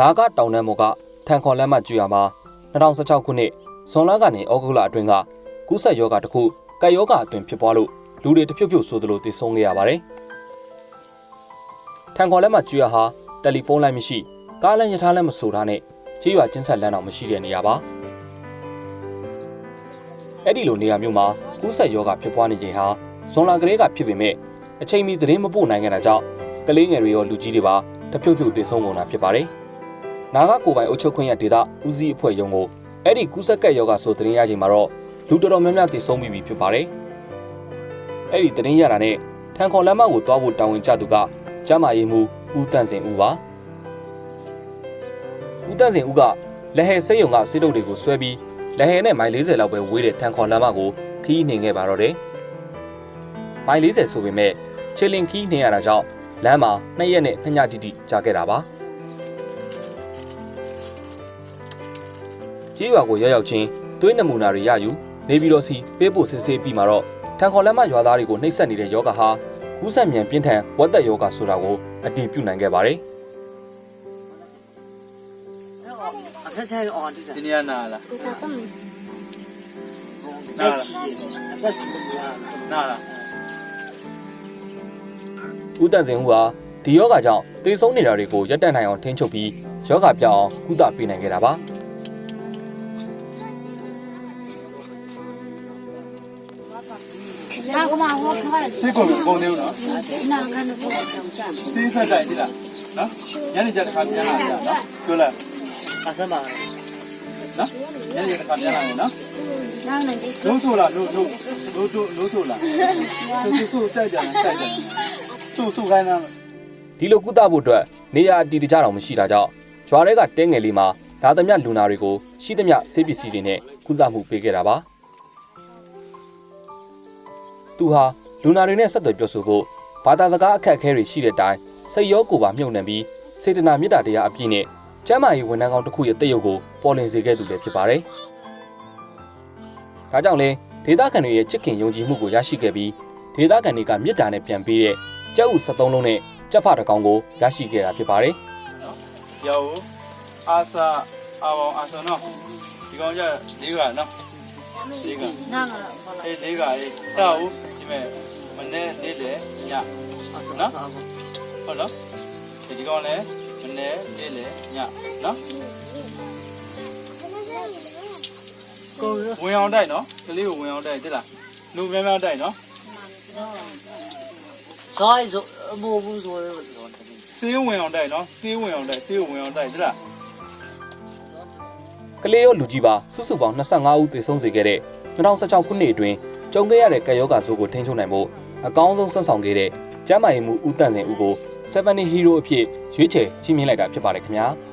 နာဂတောင်တန်းပေါ်ကထန်ခွန်လမ်းမကျွရမှာ2016ခုနှစ်ဇွန်လကနေဩဂုတ်လအတွင်းကကူးစက်ရောဂါတစ်ခုကပ်ရောဂါအတွင်းဖြစ်ပွားလို့လူတွေတဖြုတ်ဖြုတ်ဆိုသလိုတည်ဆုံးခဲ့ရပါတယ်။ထန်ခွန်လမ်းမကျွရဟာတယ်လီဖုန်းလိုင်းမရှိကားလမ်းရထားလမ်းမဆိုထားနဲ့ကြေးရွာချင်းဆက်လမ်းတော်မရှိတဲ့နေရာပါ။အဲ့ဒီလိုနေရာမျိုးမှာကူးစက်ရောဂါဖြစ်ပွားနေချိန်ဟာဇွန်လကလေးကဖြစ်ပေမဲ့အချိန်မီသတင်းမပို့နိုင်ခဲ့တာကြောင့်ကလေးငယ်တွေရောလူကြီးတွေပါတဖြုတ်ဖြုတ်တည်ဆုံးကုန်တာဖြစ်ပါတယ်။ နာဂကိုပိုင်အုပ်ချုပ်ခွင့်ရဒေသဦးစီးအဖွဲ့ရုံးကိုအဲ့ဒီကူးစက်ကက်ယောဂဆိုသတင်းရချိန်မှာတော့လူတော်တော်များများတည်ဆုံးပြီဖြစ်ပါတယ်။အဲ့ဒီသတင်းရတာနဲ့ထန်ခွန်လမ်းမကိုတွားဖို့တာဝန်ကျသူကကျမ်းမာရေးမှုဦးတန့်စင်ဦးပါ။ဦးတန့်စင်ဦးကလက်ဟဲစိတ်ယုံကစစ်တုပ်တွေကိုဆွဲပြီးလက်ဟဲနဲ့မိုင်40လောက်ပဲဝေးတဲ့ထန်ခွန်လမ်းမကိုခီးနှင်ခဲ့ပါတော့တယ်။မိုင်40ဆိုပေမဲ့ချီလင်ခီးနှင်ရတာကြောင့်လမ်းမှာနှစ်ရက်နဲ့နှစ်ညတိတိကြာခဲ့တာပါ။ ကြေးရွာကိုရောက်ရောက်ချင်းသွေးနမူနာတွေရယူနေပြီးတော့စီပေးဖို့စစ်ဆေးပြီးမှတော့ထန်ခေါ်လက်မရွာသားတွေကိုနှိပ်စက်နေတဲ့ယောဂဟာကူးစက်မြန်ပြင်းထန်ဝက်သက်ယောဂဆိုတာကိုအတည်ပြုနိုင်ခဲ့ပါတယ်အခက်ဆိုင်အောင်ဒီကဒီနေရာနာလားလက်ချီလက်စီမရနာလား။ဦးတန်စင်ဦးဟာဒီယောဂကြောင့်သေဆုံးနေတာတွေကိုရပ်တန့်နိုင်အောင်ထိန်းချုပ်ပြီးယောဂပြောင်းအောင်ကုသပေးနိုင်ခဲ့တာပါ။ ကမှဟောထားတယ်စိတ်ကုန်ကုန်နေဦးနော်နာခံတော့တောင်ချမ်းစိတ်ဆက်တိုက်ပြီလားနော်ညနေကျတစ်ခါပြန်လာပြီလားနော်ပြောလားအဆမ်းပါနော်ညနေတစ်ခါပြန်လာမယ်နော်လို့ဆိုလားလို့လို့လို့တို့လို့ဆိုလားဆိုဆိုတိုက်ကြတယ်တိုက်ကြတယ်ဆိုဆိုခိုင်းတာဒီလိုကုသဖို့အတွက်နေရာတည်တကြတော့မရှိတာကြောင့်ကျွားတွေကတဲငယ်လေးမှာဒါသမျှလူနာတွေကိုရှိသမျှဆေးပစ္စည်းတွေနဲ့ကုသမှုပေးခဲ့တာပါ။ သူဟာလူနာတွေနဲ့ဆက်သွယ်ပြောဆိုဖို့ဘာသာစကားအခက်အခဲတွေရှိတဲ့အတိုင်းစိတ်ရောကိုယ်ပါမြုပ်နှံပြီးစေတနာမေတ္တာတရားအပြည့်နဲ့ကျမ်းမာရေးဝန်ထမ်းကောင်းတစ်ခုရဲ့တည့်ရုပ်ကိုပေါ်လင်စေခဲ့သူလည်းဖြစ်ပါတယ်ဒါကြောင့်လဲဒေသခံတွေရဲ့ချစ်ခင်ယုံကြည်မှုကိုရရှိခဲ့ပြီးဒေသခံတွေကမေတ္တာနဲ့ပြန်ပေးတဲ့ကြက်ဥ73လုံးနဲ့ကျက်ဖတကောင်ကိုရရှိခဲ့တာဖြစ်ပါတယ်ရောအာစာအာဝအာဆောနော်ဒီကောင်ကျလေးကနော် လေးကနာငါဘာလဲအေးလေးကအေးတောက်ဒီမဲ့မနေ့နေ့လေညအစနော်ဟုတ်လားဒီကောင်လည်းမနေ့နေ့လေညနော်ကိုဝင်အောင်တိုက်နော်ကလေးကိုဝင်အောင်တိုက်တိလားလူများများတိုက်နော်ဇိုင်းဆိုမို့ဘူးဆိုတော့စင်းဝင်အောင်တိုက်နော်စင်းဝင်အောင်တိုက်စင်းဝင်အောင်တိုက်တိလား လေးရောလူကြီးပါစုစုပေါင်း25ဦးသေဆုံးစေခဲ့တဲ့2016ခုနှစ်အတွင်းကြုံခဲ့ရတဲ့ကပ်ရောဂါဆိုးကိုထိန်းချုပ်နိုင်ဖို့အကောင်းဆုံးဆွမ်းဆောင်ခဲ့တဲ့ကျမ်းမာရေးမှုဦးတန့်စင်ဦးကို7 Hero အဖြစ်ရွေးချယ်ချီးမြှင့်လိုက်တာဖြစ်ပါတယ်ခင်ဗျာ။